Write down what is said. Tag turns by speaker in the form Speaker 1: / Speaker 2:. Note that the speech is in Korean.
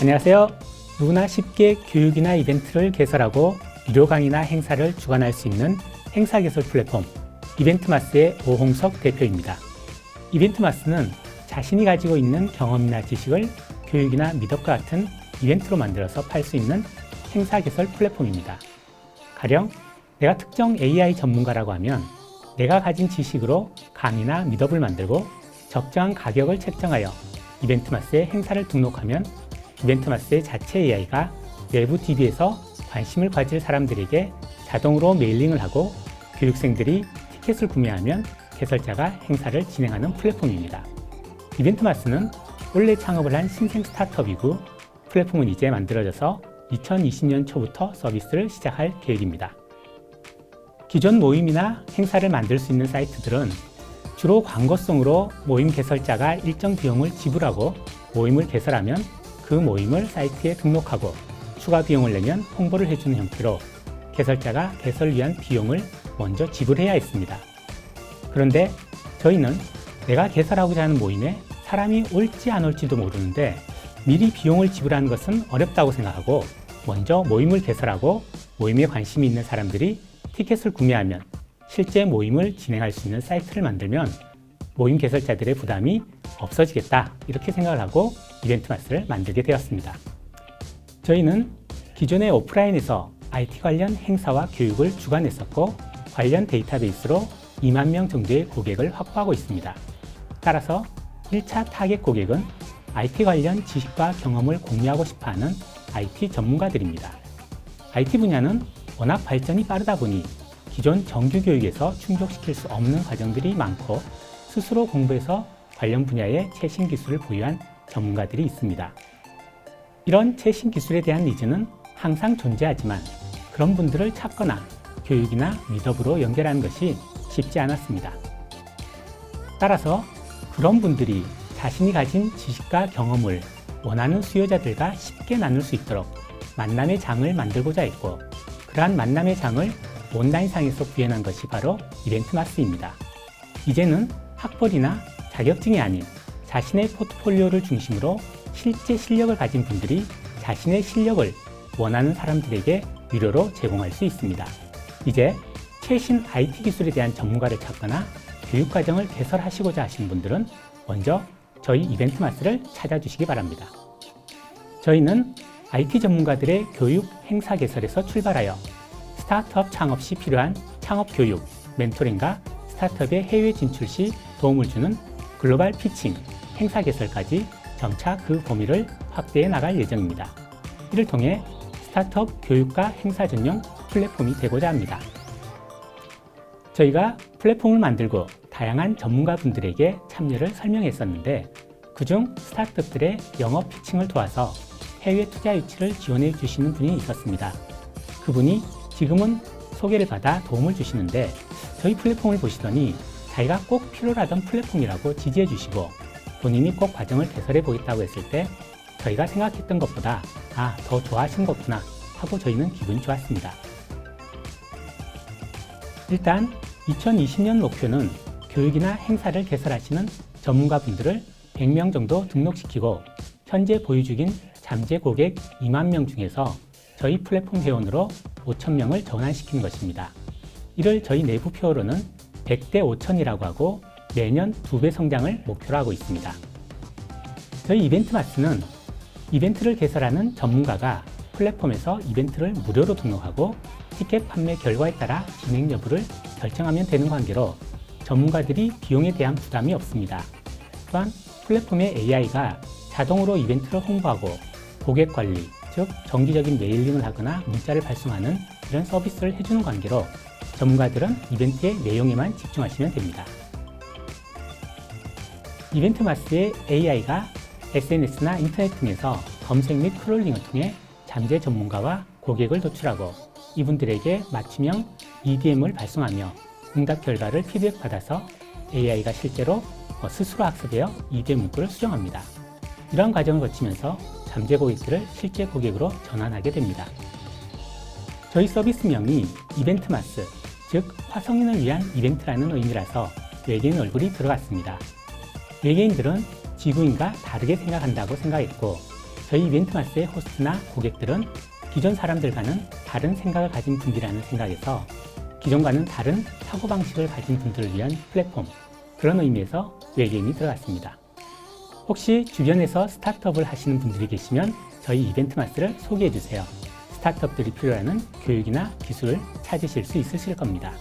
Speaker 1: 안녕하세요. 누구나 쉽게 교육이나 이벤트를 개설하고 유료 강의나 행사를 주관할 수 있는 행사 개설 플랫폼 이벤트마스의 오홍석 대표입니다. 이벤트마스는 자신이 가지고 있는 경험이나 지식을 교육이나 미덕과 같은 이벤트로 만들어서 팔 수 있는 행사 개설 플랫폼입니다. 가령 내가 특정 AI 전문가라고 하면 내가 가진 지식으로 강의나 미덕을 만들고 적정한 가격을 책정하여 이벤트마스에 행사를 등록하면 이벤트마스의 자체 AI가 외부 DB에서 관심을 가질 사람들에게 자동으로 메일링을 하고 교육생들이 티켓을 구매하면 개설자가 행사를 진행하는 플랫폼입니다. 이벤트마스는 원래 창업을 한 신생 스타트업이고 플랫폼은 이제 만들어져서 2020년 초부터 서비스를 시작할 계획입니다. 기존 모임이나 행사를 만들 수 있는 사이트들은 주로 광고성으로 모임 개설자가 일정 비용을 지불하고 모임을 개설하면 그 모임을 사이트에 등록하고 추가 비용을 내면 홍보를 해주는 형태로 개설자가 개설 위한 비용을 먼저 지불해야 했습니다. 그런데 저희는 내가 개설하고자 하는 모임에 사람이 올지 안 올지도 모르는데 미리 비용을 지불하는 것은 어렵다고 생각하고 먼저 모임을 개설하고 모임에 관심이 있는 사람들이 티켓을 구매하면 실제 모임을 진행할 수 있는 사이트를 만들면 모임 개설자들의 부담이 없어지겠다 이렇게 생각을 하고 이벤트 마스를 만들게 되었습니다. 저희는 기존의 오프라인에서 IT 관련 행사와 교육을 주관했었고 관련 데이터베이스로 2만 명 정도의 고객을 확보하고 있습니다. 따라서 1차 타겟 고객은 IT 관련 지식과 경험을 공유하고 싶어 하는 IT 전문가들입니다. IT 분야는 워낙 발전이 빠르다 보니 기존 정규 교육에서 충족시킬 수 없는 과정들이 많고 스스로 공부해서 관련 분야의 최신 기술을 보유한 전문가들이 있습니다. 이런 최신 기술에 대한 니즈는 항상 존재하지만 그런 분들을 찾거나 교육이나 미덕으로 연결하는 것이 쉽지 않았습니다. 따라서 그런 분들이 자신이 가진 지식과 경험을 원하는 수요자들과 쉽게 나눌 수 있도록 만남의 장을 만들고자 했고 그러한 만남의 장을 온라인상에서 구현한 것이 바로 이벤트 마스입니다. 이제는 학벌이나 자격증이 아닌 자신의 포트폴리오를 중심으로 실제 실력을 가진 분들이 자신의 실력을 원하는 사람들에게 유료로 제공할 수 있습니다. 이제 최신 IT 기술에 대한 전문가를 찾거나 교육과정을 개설하시고자 하신 분들은 먼저 저희 이벤트 마스를 찾아주시기 바랍니다. 저희는 IT 전문가들의 교육 행사 개설에서 출발하여 스타트업 창업 시 필요한 창업 교육, 멘토링과 스타트업의 해외 진출 시 도움을 주는 글로벌 피칭, 행사 개설까지 점차 그 범위를 확대해 나갈 예정입니다. 이를 통해 스타트업 교육과 행사 전용 플랫폼이 되고자 합니다. 저희가 플랫폼을 만들고 다양한 전문가분들에게 참여를 설명했었는데 그중 스타트업들의 영업 피칭을 도와서 해외 투자 유치를 지원해 주시는 분이 있었습니다. 그분이 지금은 소개를 받아 도움을 주시는데 저희 플랫폼을 보시더니 자기가 꼭 필요하던 플랫폼이라고 지지해 주시고 본인이 꼭 과정을 개설해 보겠다고 했을 때 저희가 생각했던 것보다 아, 더 좋아하신 거구나 하고 저희는 기분이 좋았습니다. 일단 2020년 목표는 교육이나 행사를 개설하시는 전문가분들을 100명 정도 등록시키고 현재 보유 중인 잠재 고객 2만 명 중에서 저희 플랫폼 회원으로 5천 명을 전환시키는 것입니다. 이를 저희 내부 표어로는 100대 5천이라고 하고 매년 2배 성장을 목표로 하고 있습니다. 저희 이벤트 마스는 이벤트를 개설하는 전문가가 플랫폼에서 이벤트를 무료로 등록하고 티켓 판매 결과에 따라 진행 여부를 결정하면 되는 관계로 전문가들이 비용에 대한 부담이 없습니다. 또한 플랫폼의 AI가 자동으로 이벤트를 홍보하고 고객 관리, 즉 정기적인 메일링을 하거나 문자를 발송하는 이런 서비스를 해주는 관계로 전문가들은 이벤트의 내용에만 집중하시면 됩니다. 이벤트 마스의 AI가 SNS나 인터넷 등에서 검색 및 크롤링을 통해 잠재 전문가와 고객을 도출하고 이분들에게 맞춤형 EDM을 발송하며 응답 결과를 피드백 받아서 AI가 실제로 스스로 학습하여 EDM 문구를 수정합니다. 이러한 과정을 거치면서 잠재 고객들을 실제 고객으로 전환하게 됩니다. 저희 서비스명이 이벤트 마스, 즉 화성인을 위한 이벤트라는 의미라서 외계인 얼굴이 들어갔습니다. 외계인들은 지구인과 다르게 생각한다고 생각했고 저희 이벤트마스의 호스트나 고객들은 기존 사람들과는 다른 생각을 가진 분들이라는 생각에서 기존과는 다른 사고방식을 가진 분들을 위한 플랫폼, 그런 의미에서 웰게임이 들어갔습니다. 혹시 주변에서 스타트업을 하시는 분들이 계시면 저희 이벤트마스를 소개해 주세요. 스타트업들이 필요로 하는 교육이나 기술을 찾으실 수 있으실 겁니다.